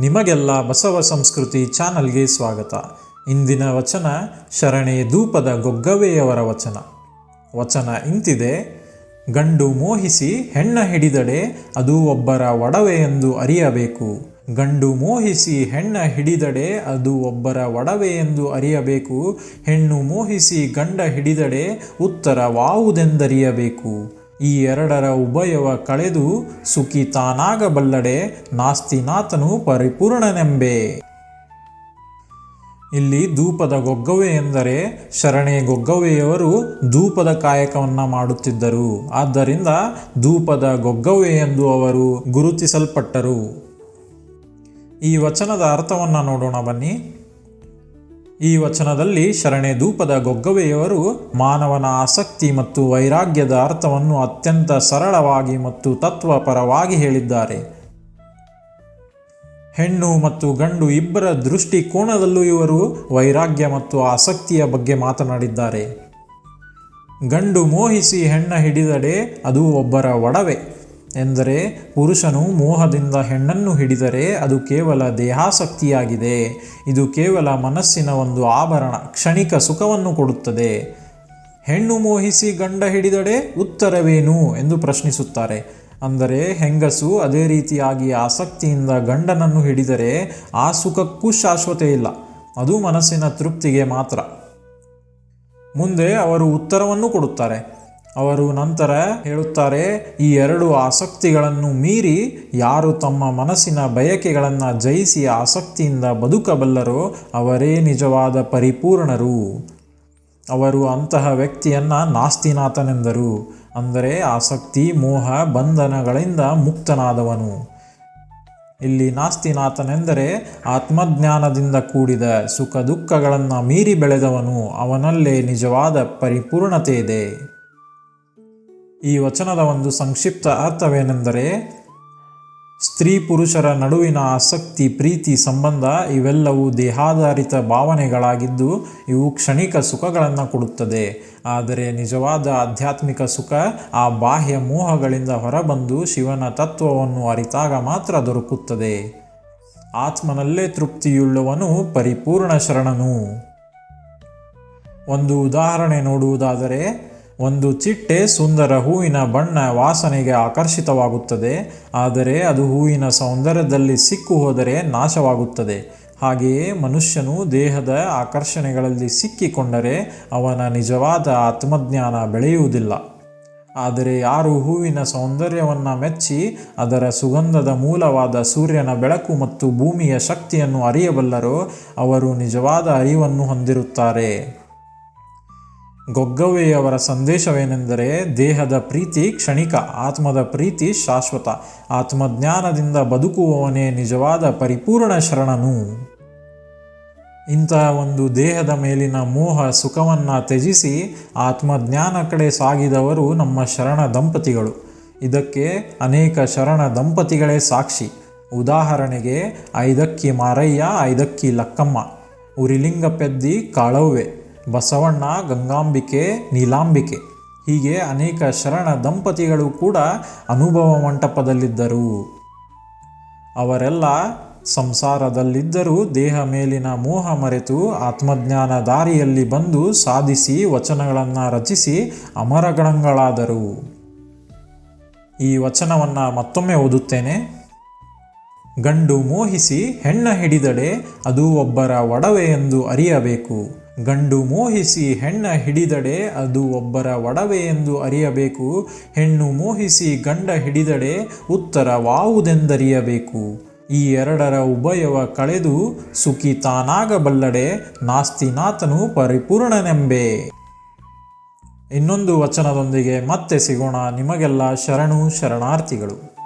ನಿಮಗೆಲ್ಲ ಬಸವ ಸಂಸ್ಕೃತಿ ಚಾನಲ್ಗೆ ಸ್ವಾಗತ. ಇಂದಿನ ವಚನ ಶರಣೆ ಧೂಪದ ಗೊಗ್ಗವೆಯವರ ವಚನ. ವಚನ ಇಂತಿದೆ, ಗಂಡು ಮೋಹಿಸಿ ಹೆಣ್ಣ ಹಿಡಿದಡೆ ಅದು ಒಬ್ಬರ ಒಡವೆ ಎಂದು ಅರಿಯಬೇಕು. ಗಂಡು ಮೋಹಿಸಿ ಹೆಣ್ಣ ಹಿಡಿದಡೆ ಅದು ಒಬ್ಬರ ಒಡವೆ ಎಂದು ಅರಿಯಬೇಕು. ಹೆಣ್ಣು ಮೋಹಿಸಿ ಗಂಡ ಹಿಡಿದಡೆ ಉತ್ತರವಾವುದೆಂದರಿಯಬೇಕು. ಈ ಎರಡರ ಉಭಯವ ಕಳೆದು ಸುಖಿ ತಾನಾಗಬಲ್ಲಡೆ ನಾಸ್ತಿನಾಥನು ಪರಿಪೂರ್ಣನೆಂಬೆ. ಇಲ್ಲಿ ಧೂಪದ ಗೊಗ್ಗವೆ ಎಂದರೆ ಶರಣೆ ಗೊಗ್ಗವೆಯವರು ಧೂಪದ ಕಾಯಕವನ್ನು ಮಾಡುತ್ತಿದ್ದರು. ಆದ್ದರಿಂದ ಧೂಪದ ಗೊಗ್ಗವೆ ಎಂದು ಅವರು ಗುರುತಿಸಲ್ಪಟ್ಟರು. ಈ ವಚನದ ಅರ್ಥವನ್ನು ನೋಡೋಣ ಬನ್ನಿ. ಈ ವಚನದಲ್ಲಿ ಶರಣೆ ಧೂಪದ ಗೊಗ್ಗವೆಯವರು ಮಾನವನ ಆಸಕ್ತಿ ಮತ್ತು ವೈರಾಗ್ಯದ ಅರ್ಥವನ್ನು ಅತ್ಯಂತ ಸರಳವಾಗಿ ಮತ್ತು ತತ್ವಪರವಾಗಿ ಹೇಳಿದ್ದಾರೆ. ಹೆಣ್ಣು ಮತ್ತು ಗಂಡು ಇಬ್ಬರ ದೃಷ್ಟಿಕೋನದಲ್ಲೂ ಇವರು ವೈರಾಗ್ಯ ಮತ್ತು ಆಸಕ್ತಿಯ ಬಗ್ಗೆ ಮಾತನಾಡಿದ್ದಾರೆ. ಗಂಡು ಮೋಹಿಸಿ ಹೆಣ್ಣ ಹಿಡಿದಡೆ ಅದು ಒಬ್ಬರ ಒಡವೆ. ಎಂದರೆ ಪುರುಷನು ಮೋಹದಿಂದ ಹೆಣ್ಣನ್ನು ಹಿಡಿದರೆ ಅದು ಕೇವಲ ದೇಹಾಸಕ್ತಿಯಾಗಿದೆ. ಇದು ಕೇವಲ ಮನಸ್ಸಿನ ಒಂದು ಆಭರಣ, ಕ್ಷಣಿಕ ಸುಖವನ್ನು ಕೊಡುತ್ತದೆ. ಹೆಣ್ಣು ಮೋಹಿಸಿ ಗಂಡ ಹಿಡಿದಡೆ ಉತ್ತರವೇನು ಎಂದು ಪ್ರಶ್ನಿಸುತ್ತಾರೆ. ಅಂದರೆ ಹೆಂಗಸು ಅದೇ ರೀತಿಯಾಗಿ ಆಸಕ್ತಿಯಿಂದ ಗಂಡನನ್ನು ಹಿಡಿದರೆ ಆ ಸುಖಕ್ಕೂ ಶಾಶ್ವತ ಇಲ್ಲ, ಅದು ಮನಸ್ಸಿನ ತೃಪ್ತಿಗೆ ಮಾತ್ರ. ಮುಂದೆ ಅವರು ಉತ್ತರವನ್ನು ಕೊಡುತ್ತಾರೆ. ಅವರು ನಂತರ ಹೇಳುತ್ತಾರೆ, ಈ ಎರಡು ಆಸಕ್ತಿಗಳನ್ನು ಮೀರಿ ಯಾರು ತಮ್ಮ ಮನಸ್ಸಿನ ಬಯಕೆಗಳನ್ನು ಜಯಿಸಿ ಆಸಕ್ತಿಯಿಂದ ಬದುಕಬಲ್ಲರೋ ಅವರೇ ನಿಜವಾದ ಪರಿಪೂರ್ಣರು. ಅವರು ಅಂತಹ ವ್ಯಕ್ತಿಯನ್ನ ನಾಸ್ತಿನಾಥನೆಂದರು. ಅಂದರೆ ಆಸಕ್ತಿ, ಮೋಹ, ಬಂಧನಗಳಿಂದ ಮುಕ್ತನಾದವನು. ಇಲ್ಲಿ ನಾಸ್ತಿನಾಥನೆಂದರೆ ಆತ್ಮಜ್ಞಾನದಿಂದ ಕೂಡಿದ ಸುಖ ದುಃಖಗಳನ್ನು ಮೀರಿ ಬೆಳೆದವನು. ಅವನಲ್ಲೇ ನಿಜವಾದ ಪರಿಪೂರ್ಣತೆ ಇದೆ ಈ ವಚನದ ಒಂದು ಸಂಕ್ಷಿಪ್ತ ಅರ್ಥವೇನೆಂದರೆ ಸ್ತ್ರೀ ಪುರುಷರ ನಡುವಿನ ಆಸಕ್ತಿ, ಪ್ರೀತಿ, ಸಂಬಂಧ ಇವೆಲ್ಲವೂ ದೇಹಾಧಾರಿತ ಭಾವನೆಗಳಾಗಿದ್ದು ಇವು ಕ್ಷಣಿಕ ಸುಖಗಳನ್ನು ಕೊಡುತ್ತದೆ. ಆದರೆ ನಿಜವಾದ ಆಧ್ಯಾತ್ಮಿಕ ಸುಖ ಆ ಬಾಹ್ಯ ಮೋಹಗಳಿಂದ ಹೊರಬಂದು ಶಿವನ ತತ್ವವನ್ನು ಅರಿತಾಗ ಮಾತ್ರ ದೊರಕುತ್ತದೆ. ಆತ್ಮನಲ್ಲೇ ತೃಪ್ತಿಯುಳ್ಳವನು ಪರಿಪೂರ್ಣ ಶರಣನು. ಒಂದು ಉದಾಹರಣೆ ನೋಡುವುದಾದರೆ ಒಂದು ಚಿಟ್ಟೆ ಸುಂದರ ಹೂವಿನ ಬಣ್ಣ ವಾಸನೆಗೆ ಆಕರ್ಷಿತವಾಗುತ್ತದೆ, ಆದರೆ ಅದು ಹೂವಿನ ಸೌಂದರ್ಯದಲ್ಲಿ ಸಿಕ್ಕು ಹೋದರೆ ನಾಶವಾಗುತ್ತದೆ. ಹಾಗೆಯೇ ಮನುಷ್ಯನು ದೇಹದ ಆಕರ್ಷಣೆಗಳಲ್ಲಿ ಸಿಕ್ಕಿಕೊಂಡರೆ ಅವನ ನಿಜವಾದ ಆತ್ಮಜ್ಞಾನ ಬೆಳೆಯುವುದಿಲ್ಲ. ಆದರೆ ಯಾರು ಹೂವಿನ ಸೌಂದರ್ಯವನ್ನು ಮೆಚ್ಚಿ ಅದರ ಸುಗಂಧದ ಮೂಲವಾದ ಸೂರ್ಯನ ಬೆಳಕು ಮತ್ತು ಭೂಮಿಯ ಶಕ್ತಿಯನ್ನು ಅರಿಯಬಲ್ಲರೋ ಅವರು ನಿಜವಾದ ಅರಿವನ್ನು ಹೊಂದಿರುತ್ತಾರೆ. ಗೊಗ್ಗವೆಯವರ ಸಂದೇಶವೇನೆಂದರೆ ದೇಹದ ಪ್ರೀತಿ ಕ್ಷಣಿಕ, ಆತ್ಮದ ಪ್ರೀತಿ ಶಾಶ್ವತ, ಆತ್ಮಜ್ಞಾನದಿಂದ ಬದುಕುವವನೇ ನಿಜವಾದ ಪರಿಪೂರ್ಣ ಶರಣನು. ಇಂತಹ ಒಂದು ದೇಹದ ಮೇಲಿನ ಮೋಹ ಸುಖವನ್ನು ತ್ಯಜಿಸಿ ಆತ್ಮಜ್ಞಾನ ಕಡೆ ಸಾಗಿದವರು ನಮ್ಮ ಶರಣ ದಂಪತಿಗಳು. ಇದಕ್ಕೆ ಅನೇಕ ಶರಣ ದಂಪತಿಗಳೇ ಸಾಕ್ಷಿ. ಉದಾಹರಣೆಗೆ, ಐದಕ್ಕಿ ಮಾರಯ್ಯ, ಐದಕ್ಕಿ ಲಕ್ಕಮ್ಮ. ಉರಿಲಿಂಗ ಪೆದ್ದಿ ಕಾಳವ್ವೆ. ಬಸವಣ್ಣ ಗಂಗಾಂಬಿಕೆ ನೀಲಾಂಬಿಕೆ. ಹೀಗೆ ಅನೇಕ ಶರಣ ದಂಪತಿಗಳು ಕೂಡ ಅನುಭವ ಮಂಟಪದಲ್ಲಿದ್ದರು. ಅವರೆಲ್ಲ ಸಂಸಾರದಲ್ಲಿದ್ದರೂ ದೇಹ ಮೇಲಿನ ಮೋಹ ಮರೆತು ಆತ್ಮಜ್ಞಾನ ದಾರಿಯಲ್ಲಿ ಬಂದು ಸಾಧಿಸಿ ವಚನಗಳನ್ನು ರಚಿಸಿ ಅಮರಗಣಗಳಾದರು. ಈ ವಚನವನ್ನು ಮತ್ತೊಮ್ಮೆ ಓದುತ್ತೇನೆ. ಗಂಡು ಮೋಹಿಸಿ ಹೆಣ್ಣ ಹಿಡಿದಡೆ ಅದು ಒಬ್ಬರ ಒಡವೆ ಎಂದು ಅರಿಯಬೇಕು. ಗಂಡು ಮೋಹಿಸಿ ಹೆಣ್ಣ ಹಿಡಿದಡೆ ಅದು ಒಬ್ಬರ ಒಡವೆ ಎಂದು ಅರಿಯಬೇಕು. ಹೆಣ್ಣು ಮೋಹಿಸಿ ಗಂಡ ಹಿಡಿದಡೆ ಉತ್ತರ ವಾವುದೆಂದರಿಯಬೇಕು. ಈ ಎರಡರ ಉಭಯವ ಕಳೆದು ಸುಖಿ ತಾನಾಗಬಲ್ಲಡೆ ನಾಸ್ತಿನಾಥನು ಪರಿಪೂರ್ಣನೆಂಬೆ. ಇನ್ನೊಂದು ವಚನದೊಂದಿಗೆ ಮತ್ತೆ ಸಿಗೋಣ. ನಿಮಗೆಲ್ಲ ಶರಣು ಶರಣಾರ್ಥಿಗಳು.